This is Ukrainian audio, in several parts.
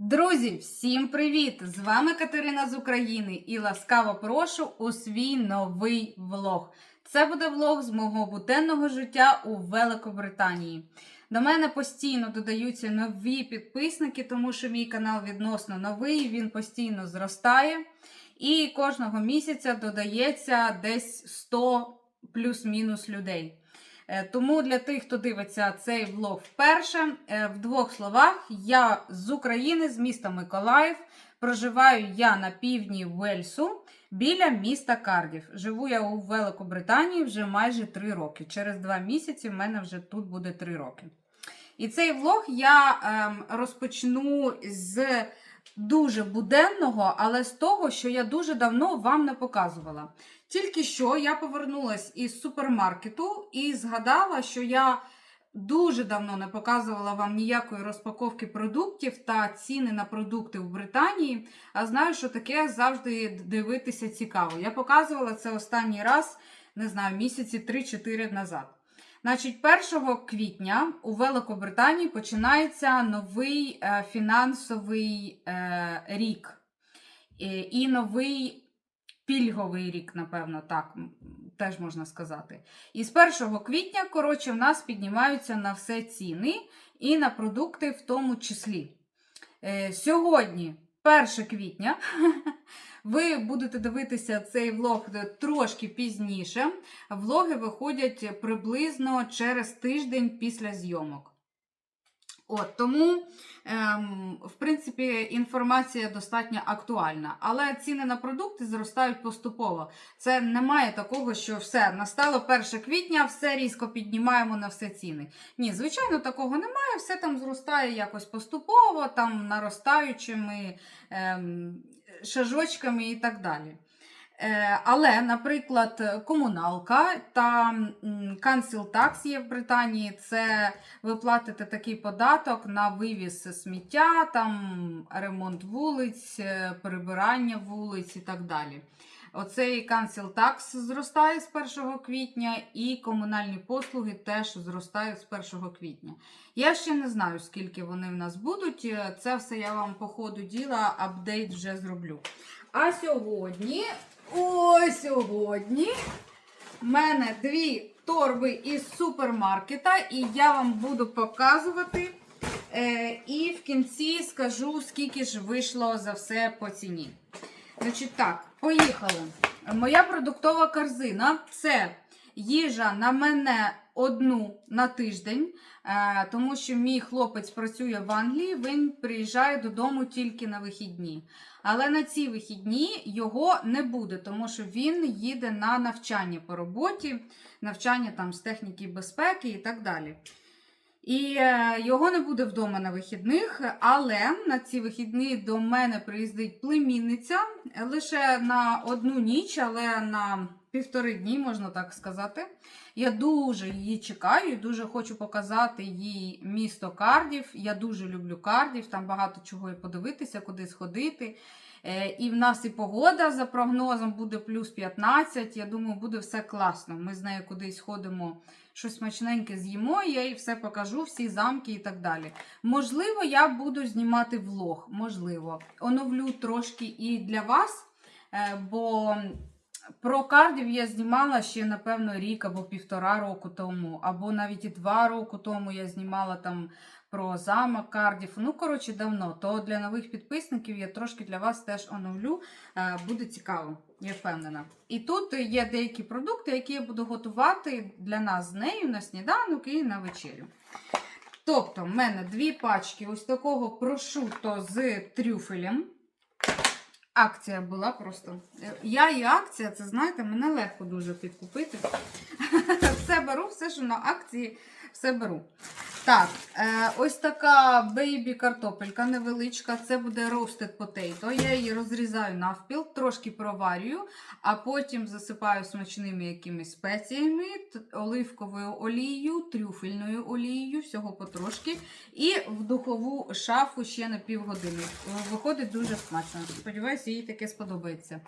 Друзі, всім привіт! З вами Катерина з України і ласкаво прошу у свій новий влог. Це буде влог з мого буденного життя у Великобританії. До мене постійно додаються нові підписники, тому що мій канал відносно новий, він постійно зростає. І кожного місяця додається десь 100 плюс-мінус людей. Е, Тому для тих, хто дивиться цей влог вперше, е, в двох словах, я з України, з міста Миколаїв. Проживаю я на півдні Вельсу біля міста Кардів. Живу я у Великобританії вже майже три роки. Через два місяці в мене вже тут буде три роки. І цей влог я ем, розпочну з дуже буденного, але з того, що я дуже давно вам не показувала. Тільки що я повернулася із супермаркету і згадала, що я дуже давно не показувала вам ніякої розпаковки продуктів та ціни на продукти в Британії. А знаю, що таке завжди дивитися цікаво. Я показувала це останній раз, не знаю, місяці 3-4 назад. Значить, 1 квітня у Великобританії починається новий е, фінансовий е, рік і новий пільговий рік, напевно, так теж можна сказати. І з 1 квітня, коротше, в нас піднімаються на все ціни і на продукти в тому числі. Е, сьогодні, 1 квітня, ви будете дивитися цей влог трошки пізніше. Влоги виходять приблизно через тиждень після зйомок. От, тому, ем, в принципі, інформація достатньо актуальна. Але ціни на продукти зростають поступово. Це немає такого, що все, настало 1 квітня, все різко піднімаємо на все ціни. Ні, звичайно, такого немає. Все там зростає якось поступово, там наростаючими ем, шажочками і так далі. Е, Але, наприклад, комуналка та council tax є в Британії. Це ви платите такий податок на вивіз сміття, там ремонт вулиць, перебирання прибирання вулиць і так далі. Оцей council tax зростає з 1 квітня, і комунальні послуги теж зростають з 1 квітня. Я ще не знаю, скільки вони в нас будуть. Е, Це все я вам по ходу діла апдейт вже зроблю. А сьогодні, о, сьогодні, в мене дві торби із супермаркета, і я вам буду показувати. Е, і в кінці скажу, скільки ж вийшло за все по ціні. Значить так, поїхали. Моя продуктова корзина це їжа на мене одну на тиждень, е, тому що мій хлопець працює в Англії, він приїжджає додому тільки на вихідні. Але на ці вихідні його не буде, тому що він їде на навчання по роботі, навчання там з техніки безпеки і так далі. І е, його не буде вдома на вихідних, але на ці вихідні до мене приїздить племінниця лише на одну ніч, але на півтори дні, можна так сказати. Я дуже її чекаю дуже хочу показати їй місто Кардів. Я дуже люблю Кардів, там багато чого і подивитися, куди сходити. Е, І в нас і погода за прогнозом буде плюс 15. Я думаю, буде все класно. Ми з нею кудись ходимо, щось смачненьке з'їмо, я їй все покажу, всі замки і так далі. Можливо, я буду знімати влог, можливо. Оновлю трошки і для вас, е, бо про кардів я знімала ще, напевно, рік або півтора року тому, або навіть і два роки тому я знімала там про замок кардів. Ну, коротше, давно. То для нових підписників я трошки для вас теж оновлю. Е, Буде цікаво, я впевнена. І тут є деякі продукти, які я буду готувати для нас з нею на сніданок і на вечерю. Тобто, в мене дві пачки ось такого прошуто з трюфелем. Акція була просто. Я і акція, це знаєте, мене легко дуже підкупити. Все беру, все, що на акції, все беру. Так, е, ось така бейбі картопелька невеличка. Це буде roasted potato. Я її розрізаю навпіл, трошки проварюю, а потім засипаю смачними якимись спеціями, оливковою олією, трюфельною олією, всього потрошки. І в духову шафу ще на півгодини. Виходить дуже смачно. Сподіваюся, їй таке сподобається.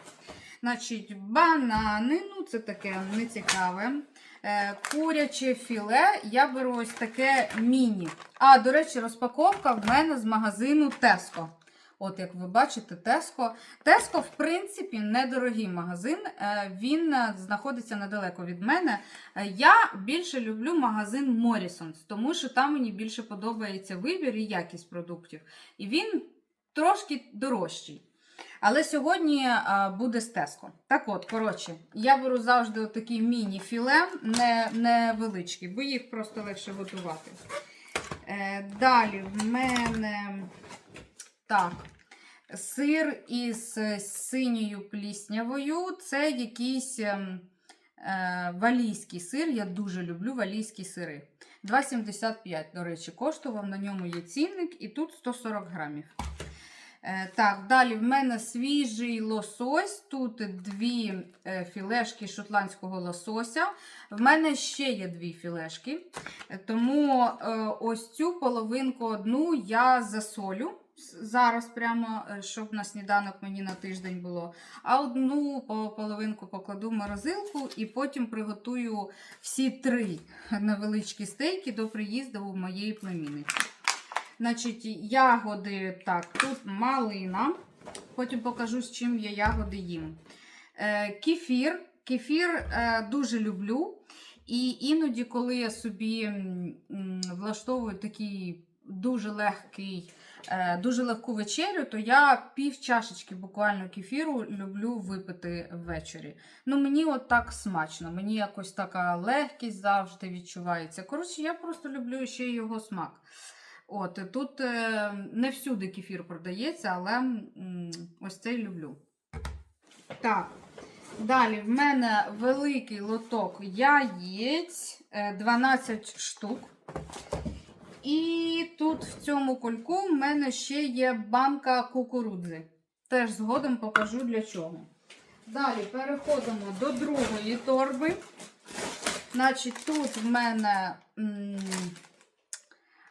Значить, банани, ну це таке нецікаве. Е, Куряче філе я беру ось таке міні. А, до речі, розпаковка в мене з магазину Tesco. От як ви бачите, Теско. Теско, в принципі, недорогий магазин. Е, Він е, знаходиться недалеко від мене. Я більше люблю магазин Morrisons, тому що там мені більше подобається вибір і якість продуктів. І він трошки дорожчий. Але сьогодні а, буде з Теско. Так от, коротше, я беру завжди такий міні-філе, не, невеличкий, бо їх просто легше готувати. Е, далі в мене так, сир із синьою пліснявою. Це якийсь ем, е, валійський сир. Я дуже люблю валійські сири. 2,75, до речі, коштував. На ньому є цінник, і тут 140 грамів. Е, Так, далі в мене свіжий лосось. Тут дві е, філешки шотландського лосося. В мене ще є дві філешки. Е, Тому ось цю половинку одну я засолю. Зараз прямо, щоб на сніданок мені на тиждень було. А одну половинку покладу в морозилку і потім приготую всі три невеличкі стейки до приїзду моєї племінниці. Значить, ягоди, так, тут малина. Потім покажу, з чим я ягоди їм. Е, кефір. Кефір е, дуже люблю. І іноді, коли я собі влаштовую такий дуже легкий, е, дуже легку вечерю, то я пів чашечки буквально кефіру люблю випити ввечері. Ну, мені от так смачно, мені якось така легкість завжди відчувається. Коротше, я просто люблю ще його смак. От, тут е, не всюди кефір продається, але ось цей люблю. Так, далі в мене великий лоток яєць, е, 12 штук. І тут в цьому кульку в мене ще є банка кукурудзи. Теж згодом покажу для чого. Далі переходимо до другої торби. Значить, тут в мене. м,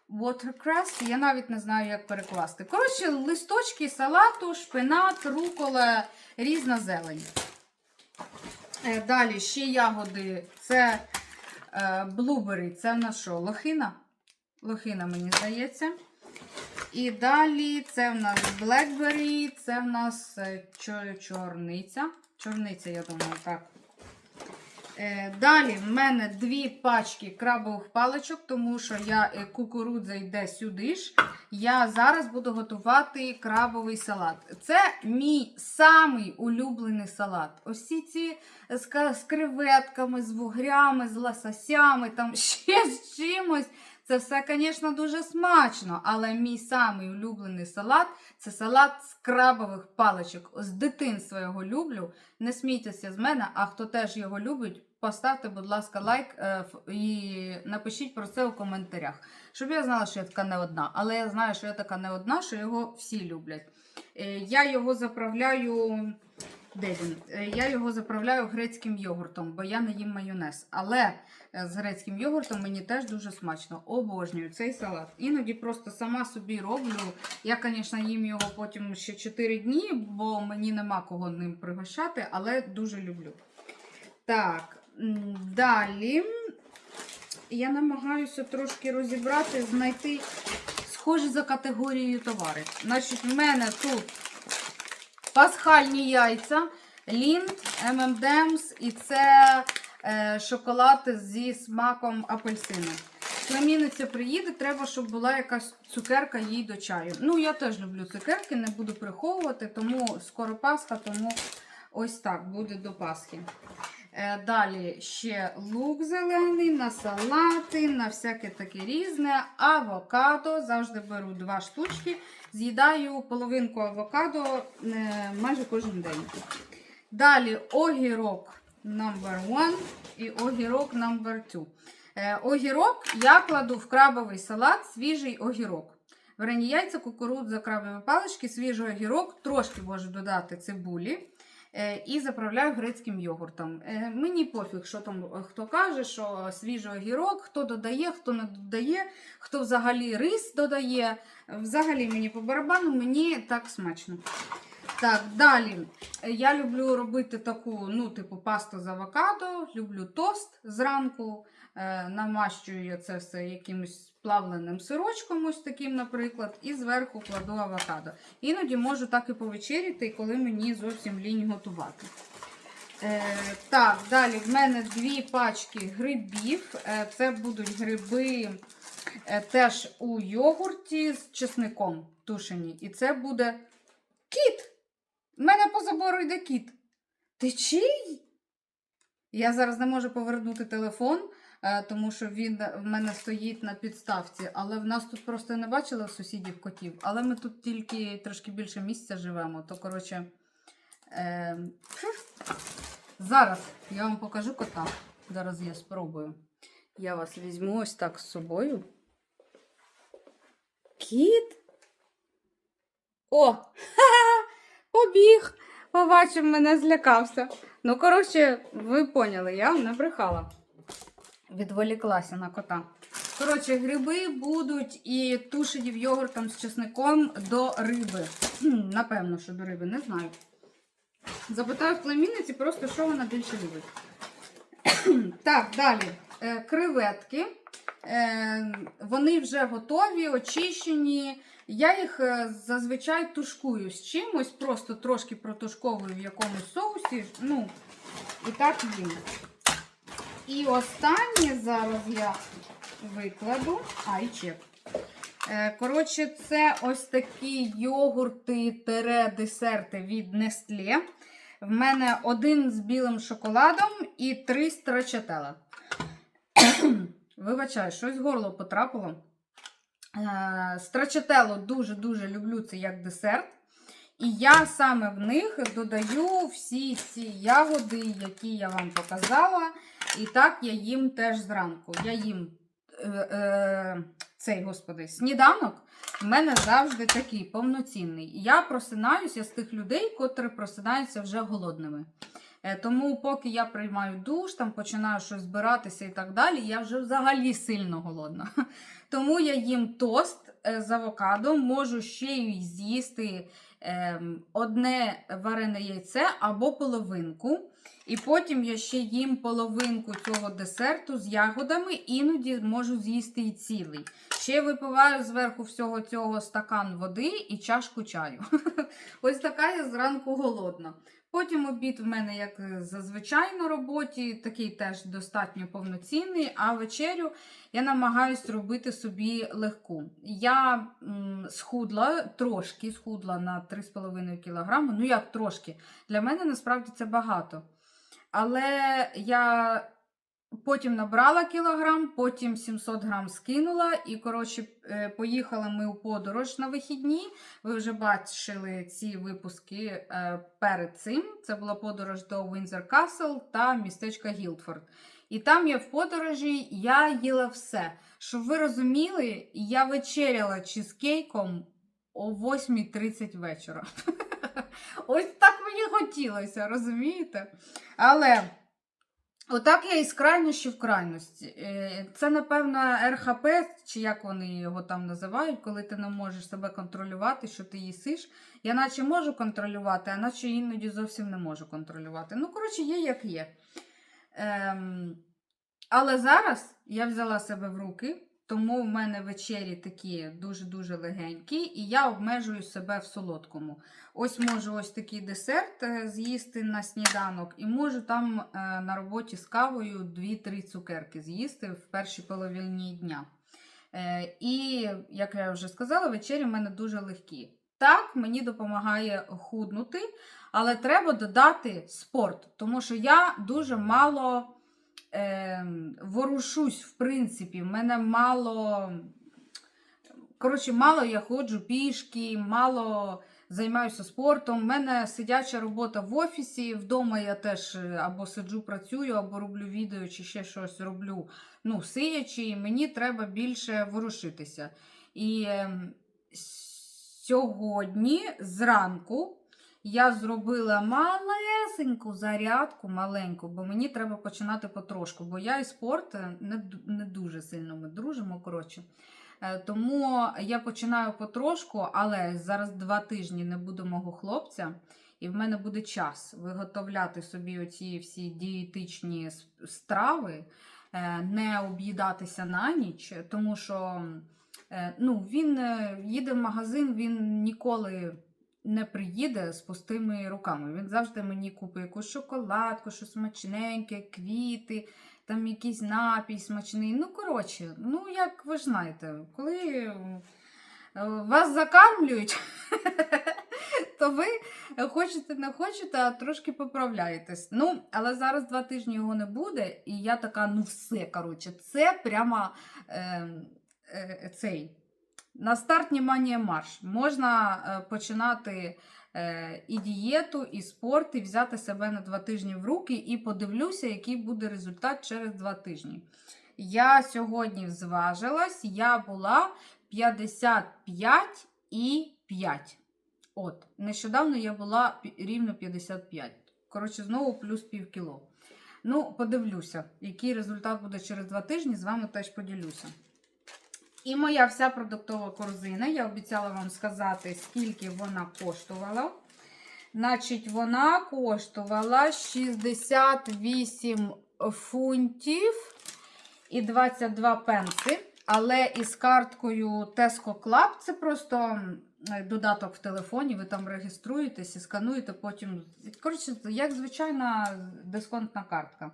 Watercress, я навіть не знаю, як перекласти. Коротше, листочки салату, шпинат, рукола, різна зелень. Е, Далі ще ягоди. Це е, блубері. Це в нас що? Лохина? Лохина, мені здається. І далі це в нас блекбері, це в нас е, чорниця. Чорниця, я думаю, так. Е, Далі в мене дві пачки крабових паличок, тому що я е, кукурудза йде сюди ж. Я зараз буду готувати крабовий салат. Це мій самий улюблений салат. Ось ці з, з креветками, з вугрями, з лососями, там ще з чимось. Це все, звісно, дуже смачно, але мій самий улюблений салат це салат з крабових паличок. З дитинства його люблю. Не смійтеся з мене, а хто теж його любить, поставте, будь ласка, лайк е, і напишіть про це у коментарях. Щоб я знала, що я така не одна. Але я знаю, що я така не одна, що його всі люблять. Е, Я його заправляю. Де він? Е, Я його заправляю грецьким йогуртом, бо я не їм майонез. Але е, з грецьким йогуртом мені теж дуже смачно. Обожнюю цей салат. Іноді просто сама собі роблю. Я, звісно, їм його потім ще 4 дні, бо мені нема кого ним пригощати, але дуже люблю. Так, далі я намагаюся трошки розібрати, знайти схожі за категорією товари. Значить, в мене тут пасхальні яйця, лінд, M&M's і це е, шоколад зі смаком апельсину. Племінниця приїде, треба, щоб була якась цукерка їй до чаю. Ну, я теж люблю цукерки, не буду приховувати, тому скоро Пасха, тому ось так буде до Пасхи. Е, Далі ще лук зелений, на салати, на всяке таке різне. Авокадо. Завжди беру два штучки. З'їдаю половинку авокадо е, майже кожен день. Далі огірок number one і огірок number two. Е, Огірок я кладу в крабовий салат свіжий огірок. Варені яйця, кукурудза, крабові палички, свіжий огірок, трошки можу додати цибулі. Е, І заправляю грецьким йогуртом. Е, Мені пофіг, що там е, хто каже, що свіжий огірок, хто додає, хто не додає, хто взагалі рис додає. Взагалі мені по барабану, мені так смачно. Так, далі. Я люблю робити таку, ну, типу, пасту з авокадо, люблю тост зранку. Е, намащую я це все якимось плавленим сирочком, ось таким, наприклад, і зверху кладу авокадо. Іноді можу так і повечеряти, коли мені зовсім лінь готувати. Е, так, далі в мене дві пачки грибів. Е, це будуть гриби е, теж у йогурті з чесником тушені. І це буде кіт. В мене по забору йде кіт. Ти чий? Я зараз не можу повернути телефон, тому що він в мене стоїть на підставці. Але в нас тут просто не бачила сусідів котів. Але ми тут тільки трошки більше місця живемо. То, коротше, е, зараз я вам покажу кота. Зараз я спробую. Я вас візьму ось так з собою. Кіт? О! Побіг! Побачив мене, злякався. Ну, коротше, ви поняли, я не брехала. Відволіклася на кота. Коротше, гриби будуть і тушені в йогуртом з чесником до риби. Напевно, що до риби, не знаю. Запитаю в племінниці просто, що вона більше любить. Так, далі. Е, Креветки. Е, Вони вже готові, очищені. Я їх е, зазвичай тушкую з чимось, просто трошки протушковую в якомусь соусі. Ну, і так їм. І останнє зараз я викладу. А. Е, Коротше, це ось такі йогурти-десерти від Nestlé. В мене один з білим шоколадом і три страчателла. Вибачаю, щось в горло потрапило. Е, Страчателло дуже-дуже люблю це як десерт. І я саме в них додаю всі ці ягоди, які я вам показала. І так я їм теж зранку. Я їм е, е, цей, господи, сніданок в мене завжди такий повноцінний. Я просинаюся з тих людей, котрі просинаються вже голодними. Е, Тому, поки я приймаю душ, там починаю щось збиратися і так далі, я вже взагалі сильно голодна. Тому я їм тост е, з авокадо, можу ще й з'їсти одне варене яйце або половинку. І потім я ще їм половинку цього десерту з ягодами, іноді можу з'їсти і цілий. Ще випиваю зверху всього цього стакан води і чашку чаю. Ось така я зранку голодна. Потім обід в мене, як е, зазвичай на роботі, такий теж достатньо повноцінний, а вечерю я намагаюсь робити собі легку. Я схудла, трошки схудла на 3,5 кг. Ну як трошки? Для мене насправді це багато. Але я потім набрала кілограм, потім 700 грам скинула. І, коротше, е, поїхали ми у подорож на вихідні. Ви вже бачили ці випуски е, перед цим. Це була подорож до Windsor Castle та містечка Гілдфорд. І там я в подорожі я їла все. Щоб ви розуміли, я вечеряла чизкейком о 8.30 вечора. Ось так мені хотілося, розумієте? Але отак я із крайності в. Е, Це, напевно, РХП, чи як вони його там називають, коли ти не можеш себе контролювати, що ти їсиш. Я наче можу контролювати, а наче іноді зовсім не можу контролювати. Ну, коротше, є як є. Ем, але зараз я взяла себе в руки, тому в мене вечері такі дуже-дуже легенькі, і я обмежую себе в солодкому. Ось можу ось такий десерт е, з'їсти на сніданок, і можу там е, на роботі з кавою 2-3 цукерки з'їсти в першій половині дня. Е, І, як я вже сказала, вечері в мене дуже легкі. Так, мені допомагає худнути, але треба додати спорт, тому що я дуже мало е, ворушусь, в принципі, в мене мало. Коротше, мало я ходжу пішки, мало займаюся спортом. У мене сидяча робота в офісі. Вдома я теж е, або сиджу, працюю, або роблю відео, чи ще щось роблю. Ну, сидячи, мені треба більше ворушитися. І е, сьогодні зранку я зробила малесеньку зарядку, маленьку, бо мені треба починати потрошку, бо я і спорт е, не, не дуже сильно ми дружимо. коротше. Е, Тому я починаю потрошку, але зараз два тижні не буде мого хлопця, і в мене буде час виготовляти собі оці всі дієтичні страви. е, не об'їдатися на ніч, тому що ну, він їде в магазин, він ніколи не приїде з пустими руками. Він завжди мені купить якусь шоколадку, щось смачненьке, квіти, там якийсь напій смачний. Ну, коротше, ну, як ви ж знаєте, коли е, вас закармлюють, то ви хочете, не хочете, а трошки поправляєтесь. Ну, але зараз два тижні його не буде, і я така, ну все, коротше, це прямо е, е, цей. На старт внимание марш. Можна е, починати е, і дієту, і спорт, і взяти себе на два тижні в руки, і подивлюся, який буде результат через два тижні. Я сьогодні зважилась, я була 55 і 5. От, нещодавно я була рівно 55. Коротше, знову плюс пів кіло. Ну, подивлюся, який результат буде через два тижні, з вами теж поділюся. І моя вся продуктова корзина. Я обіцяла вам сказати, скільки вона коштувала. Значить, вона коштувала 68 фунтів і 22 пенси. Але із карткою Tesco Club це просто додаток в телефоні. Ви там реєструєтесь і скануєте потім. Коротше, як звичайна дисконтна картка.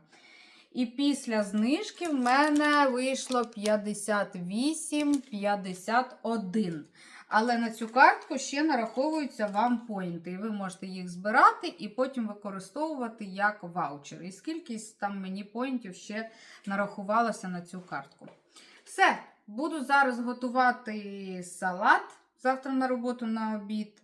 І після знижки в мене вийшло 58,51. Але на цю картку ще нараховуються вам поінти. І ви можете їх збирати і потім використовувати як ваучер. І скільки там мені поінтів ще нарахувалося на цю картку. Все, буду зараз готувати салат завтра на роботу на обід.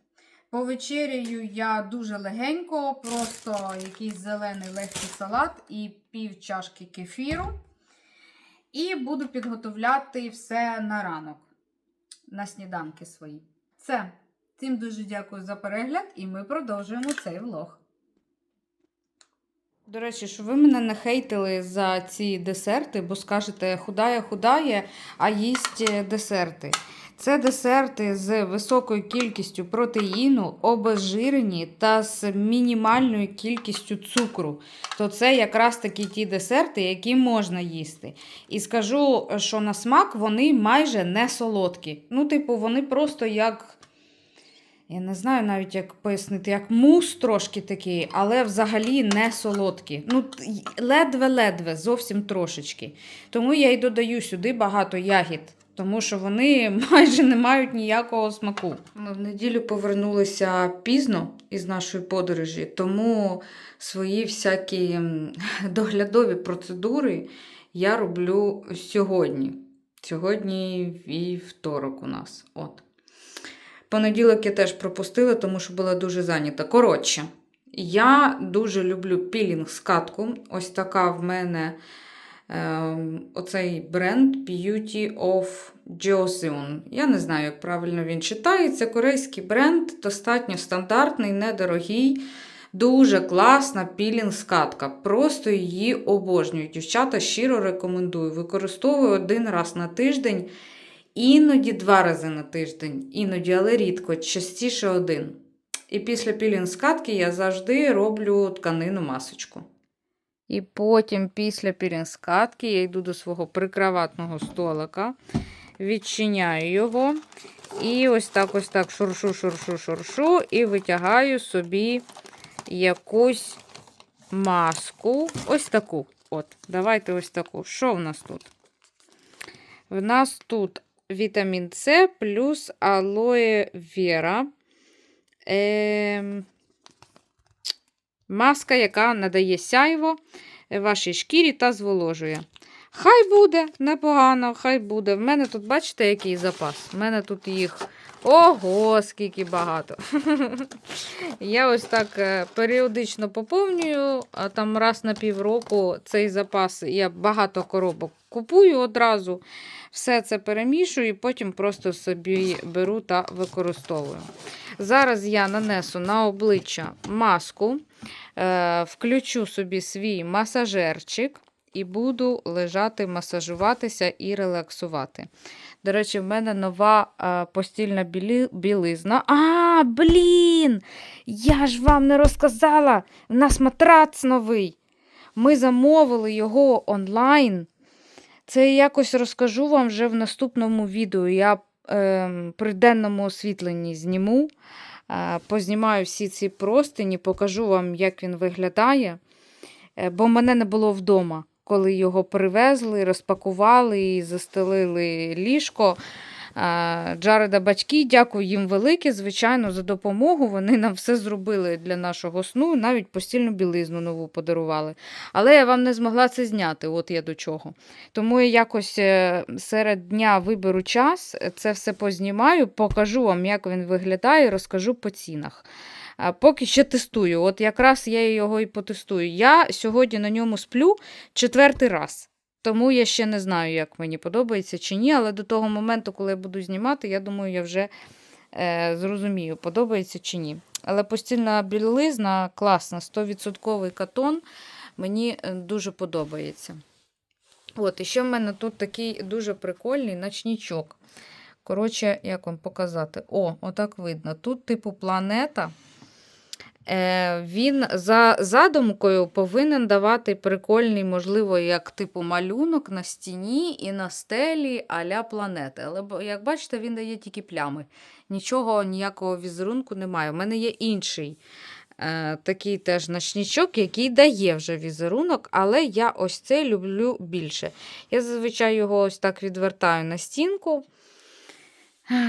Повечеряю я дуже легенько, просто якийсь зелений легкий салат і пів чашки кефіру. І буду підготовляти все на ранок, на сніданки свої. Все. Всім дуже дякую за перегляд, і ми продовжуємо цей влог. До речі, що ви мене не хейтили за ці десерти, бо скажете, худає, худає, а їсть е, десерти. Це десерти з високою кількістю протеїну, обезжирені та з мінімальною кількістю цукру. То це якраз такі ті десерти, які можна їсти. І скажу, що на смак вони майже не солодкі. Ну, типу, вони просто як. Я не знаю навіть, як пояснити, як мус трошки такий, але взагалі не солодкі. Ну, ледве-ледве, зовсім трошечки. Тому я й додаю сюди багато ягід, тому що вони майже не мають ніякого смаку. Ми в неділю повернулися пізно із нашої подорожі, тому свої всякі доглядові процедури я роблю сьогодні. Сьогодні вівторок у нас. От. Понеділок я теж пропустила, тому що була дуже зайнята. Коротше, я дуже люблю пілінг скатку. Ось така в мене ем, оцей бренд Beauty of Joseon. Я не знаю, як правильно він читається. Корейський бренд, достатньо стандартний, недорогий. Дуже класна пілінг-скатка. Просто її обожнюю. Дівчата щиро рекомендую. Використовую один раз на тиждень. Іноді два рази на тиждень, іноді, але рідко, частіше один. І після пілінг-скатки я завжди роблю тканину масочку. І потім, після пілінг-скатки, я йду до свого прикроватного столика, відчиняю його. І ось так, ось так шуршу, шуршу, шуршу, і витягаю собі якусь маску. Ось таку. От, давайте ось таку. Що в нас тут? В нас тут вітамін С плюс алоє вера. Е, маска, яка надає сяйво вашій шкірі та зволожує. Хай буде непогано, хай буде. В мене тут, бачите, який запас? В мене тут їх. Ого, скільки багато. Я ось так е, періодично поповнюю, а там раз на півроку цей запас. Я багато коробок купую одразу. Все це перемішую і потім просто собі беру та використовую. Зараз я нанесу на обличчя маску, е, включу собі свій масажерчик і буду лежати, масажуватися і релаксувати. До речі, в мене нова е, постільна білі, білизна. А, блін! Я ж вам не розказала. У нас матрац новий. Ми замовили його онлайн. Це якось розкажу вам вже в наступному відео. Я е, при денному освітленні зніму, е, познімаю всі ці простині, покажу вам, як він виглядає. Е, бо мене не було вдома, коли його привезли, розпакували і застелили ліжко. Джареда батьки, дякую їм велике, звичайно, за допомогу. Вони нам все зробили для нашого сну, навіть постільну білизну нову подарували. Але я вам не змогла це зняти, от я до чого. Тому я якось е, серед дня виберу час, це все познімаю, покажу вам, як він виглядає, розкажу по цінах. Поки ще тестую. От якраз я його і потестую. Я сьогодні на ньому сплю четвертий раз. Тому я ще не знаю, як мені подобається чи ні. Але до того моменту, коли я буду знімати, я думаю, я вже е, зрозумію, подобається чи ні. Але постільна білизна класна, 100% катон. Мені е, дуже подобається. От, і ще в мене тут такий дуже прикольний ночнічок. Коротше, як вам показати? О, отак видно. Тут, типу, планета. Е, він за задумкою повинен давати прикольний, можливо, як типу малюнок на стіні і на стелі а-ля планети. Але як бачите, він дає тільки плями. Нічого, ніякого візерунку немає. У мене є інший е, такий теж ночничок, який дає вже візерунок, але я ось цей люблю більше. Я зазвичай його ось так відвертаю на стінку.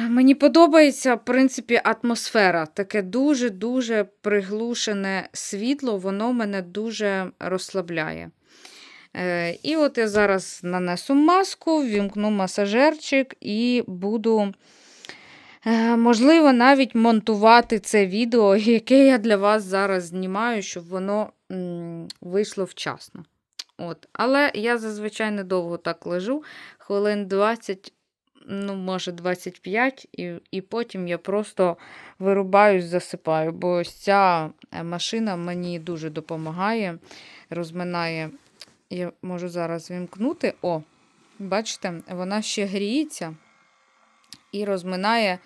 Мені подобається, в принципі, атмосфера. Таке дуже-дуже приглушене світло, воно мене дуже розслабляє. Е, і от я зараз нанесу маску, вімкну масажерчик і буду, е, можливо, навіть монтувати це відео, яке я для вас зараз знімаю, щоб воно м, вийшло вчасно. От. Але я зазвичай недовго так лежу, хвилин 20 ну, може, 25, і, і потім я просто вирубаюсь, засипаю, бо ось ця е, машина мені дуже допомагає, розминає. Я можу зараз вімкнути. О, бачите, вона ще гріється і розминає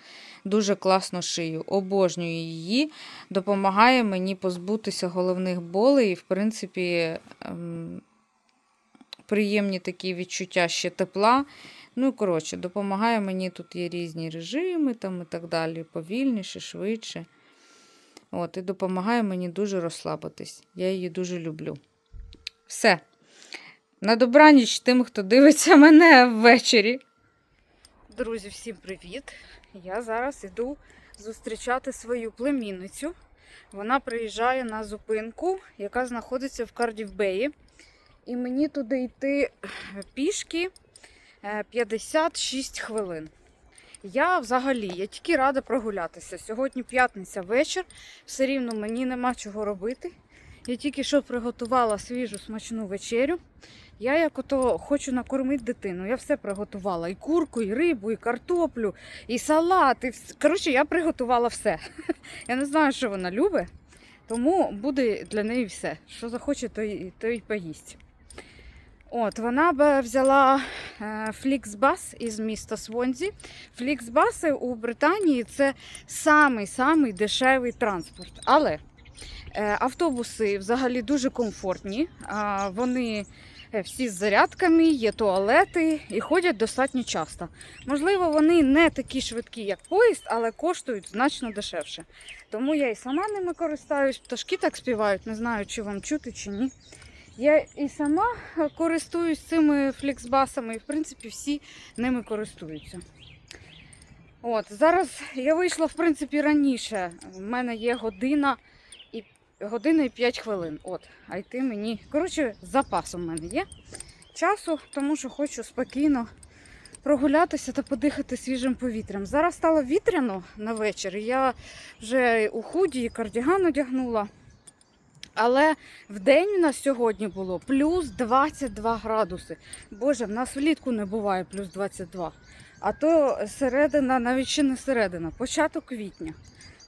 дуже класно шию. Обожнюю її, допомагає мені позбутися головних болей і, в принципі, ем, приємні такі відчуття ще тепла. Ну, коротше, допомагає мені тут є різні режими там і так далі, повільніше, швидше. От, І допомагає мені дуже розслабитись. Я її дуже люблю. Все. На добраніч тим, хто дивиться мене ввечері. Друзі, всім привіт! Я зараз іду зустрічати свою племінницю. Вона приїжджає на зупинку, яка знаходиться в Кардівбеї. І мені туди йти пішки. Е, 56 хвилин. Я взагалі, я тільки рада прогулятися. Сьогодні п'ятниця вечір, все рівно мені нема чого робити. Я тільки що приготувала свіжу смачну вечерю. Я як ото хочу накормити дитину. Я все приготувала: і курку, і рибу, і картоплю, і салат. І... вс- Коротше, я приготувала все. Я не знаю, що вона любить, тому буде для неї все. Що захоче, то й, то й поїсть. От, вона б взяла е, Фліксбас із міста Свонзі. Фліксбаси у Британії це самий-самий дешевий транспорт. Але е, автобуси взагалі дуже комфортні. Вони е, всі з зарядками, є туалети і ходять достатньо часто. Можливо, вони не такі швидкі, як поїзд, але коштують значно дешевше. Тому я і сама ними користуюсь. Пташки так співають, не знаю, чи вам чути, чи ні. Я і сама користуюсь цими фліксбасами, і в принципі всі ними користуються. От, зараз я вийшла в принципі раніше. У мене є година і година і 5 хвилин. От, а йти мені. Коротше, з запасом в мене є часу, тому що хочу спокійно прогулятися та подихати свіжим повітрям. Зараз стало вітряно на вечір. Я вже у худі і кардіган одягнула. Але в день у нас сьогодні було плюс 22 градуси. Боже, в нас влітку не буває плюс 22. А то середина, навіть ще не середина, початок квітня.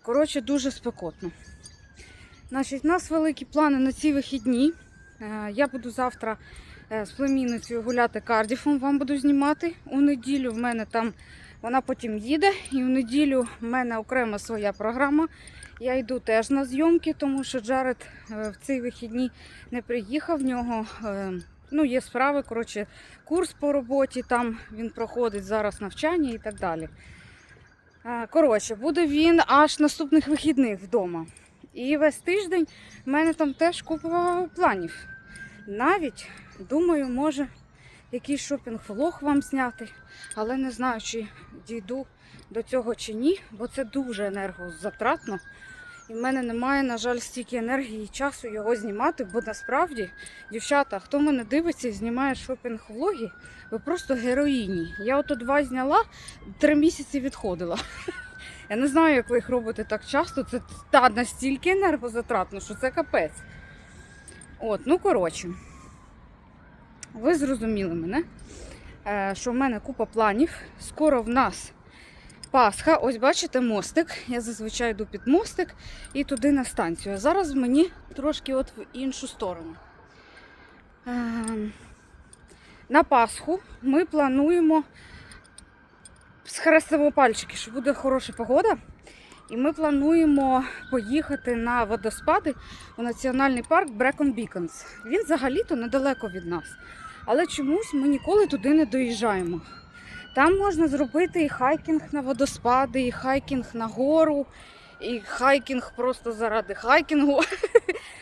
Коротше, дуже спекотно. Значить, у нас великі плани на ці вихідні. Е, Я буду завтра е, з племінницею гуляти Кардіфом, вам буду знімати. У неділю в мене там вона потім їде, і в неділю в мене окрема своя програма. Я йду теж на зйомки, тому що Джаред е, в ці вихідні не приїхав. В нього е, ну, є справи, коротше, курс по роботі, там він проходить зараз навчання і так далі. Е, Коротше, буде він аж наступних вихідних вдома. І весь тиждень в мене там теж купа планів. Навіть, думаю, може якийсь шопінг-влог вам зняти, але не знаю, чи дійду до цього чи ні, бо це дуже енергозатратно. І в мене немає, на жаль, стільки енергії і часу його знімати, бо насправді, дівчата, хто мене дивиться і знімає шопінг-влоги, ви просто героїні. Я ото два зняла, три місяці відходила. Я не знаю, як ви їх робите так часто. Це та настільки енергозатратно, що це капець. От, ну коротше, ви зрозуміли мене, е, що в мене купа планів. Скоро в нас Пасха. Ось бачите мостик. Я зазвичай йду під мостик і туди на станцію. А зараз мені трошки от в іншу сторону. Ем, На Пасху ми плануємо схрестимо пальчики, що буде хороша погода. І ми плануємо поїхати на водоспади у національний парк Брекон Біконс. Він взагалі-то недалеко від нас. Але чомусь ми ніколи туди не доїжджаємо. Там можна зробити і хайкінг на водоспади, і хайкінг на гору, і хайкінг просто заради хайкінгу.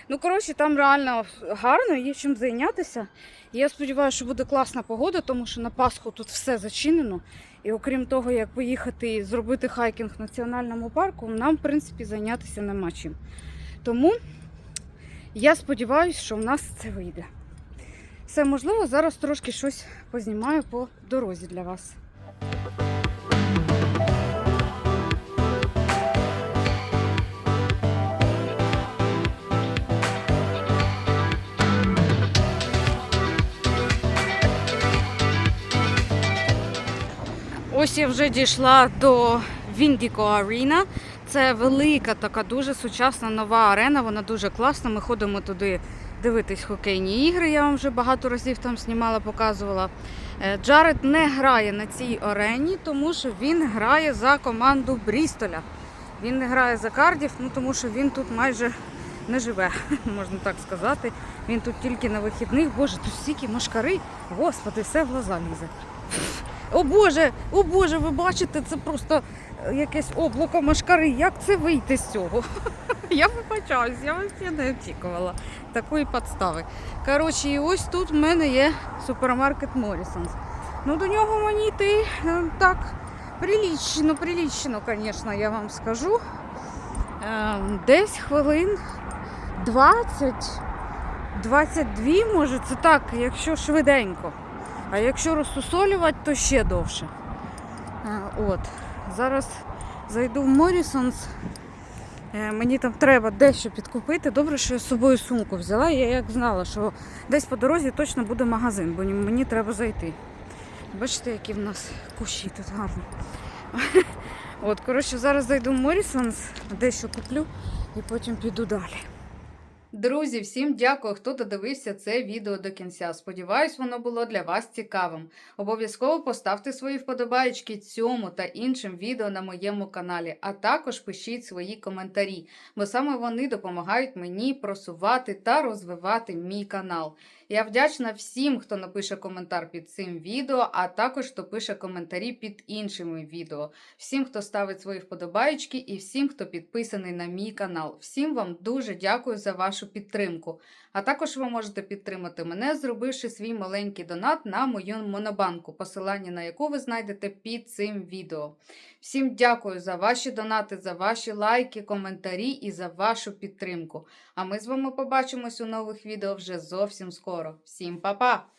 Ну, коротше, там реально гарно, є чим зайнятися. І я сподіваюся, що буде класна погода, тому що на Пасху тут все зачинено. І окрім того, як поїхати і зробити хайкінг в національному парку, нам, в принципі, зайнятися нема чим. Тому я сподіваюся, що в нас це вийде. Все можливо, зараз трошки щось познімаю по дорозі для вас. Ось я вже дійшла до Віндіко Аріна. Це велика така дуже сучасна нова арена. Вона дуже класна. Ми ходимо туди дивитись хокейні ігри. Я вам вже багато разів там знімала, показувала. Е, Джаред не грає на цій арені, тому що він грає за команду Брістоля. Він не грає за Кардів, ну тому що він тут майже не живе, можна так сказати. Він тут тільки на вихідних. Боже, тут стільки машкари. Господи, все в глаза лізе. О Боже, о Боже, ви бачите, це просто е, якесь облако машкари. Як це вийти з цього? Я вибачаюсь, я взагалі не очікувала такої підстави. Коротше, і ось тут в мене є супермаркет Morrison's. Ну, до нього мені йти е, так прилічно, прилічно, звісно, я вам скажу. Е, Десь хвилин 20, 22, може, це так, якщо швиденько. А якщо розсусолювати, то ще довше. От. Зараз зайду в Morrison's. Е, Мені там треба дещо підкупити. Добре, що я з собою сумку взяла. Я як знала, що десь по дорозі точно буде магазин, бо мені треба зайти. Бачите, які в нас кущі тут гарні. От, коротше, зараз зайду в Morrison's, дещо куплю і потім піду далі. Друзі, всім дякую, хто додивився це відео до кінця. Сподіваюсь, воно було для вас цікавим. Обов'язково поставте свої вподобаєчки цьому та іншим відео на моєму каналі, а також пишіть свої коментарі, бо саме вони допомагають мені просувати та розвивати мій канал. Я вдячна всім, хто напише коментар під цим відео, а також хто пише коментарі під іншими відео. Всім, хто ставить свої вподобаєчки і всім, хто підписаний на мій канал. Всім вам дуже дякую за вашу підтримку. А також ви можете підтримати мене, зробивши свій маленький донат на мою монобанку, посилання на яку ви знайдете під цим відео. Всім дякую за ваші донати, за ваші лайки, коментарі і за вашу підтримку. А ми з вами побачимось у нових відео вже зовсім скоро. Всім па-па!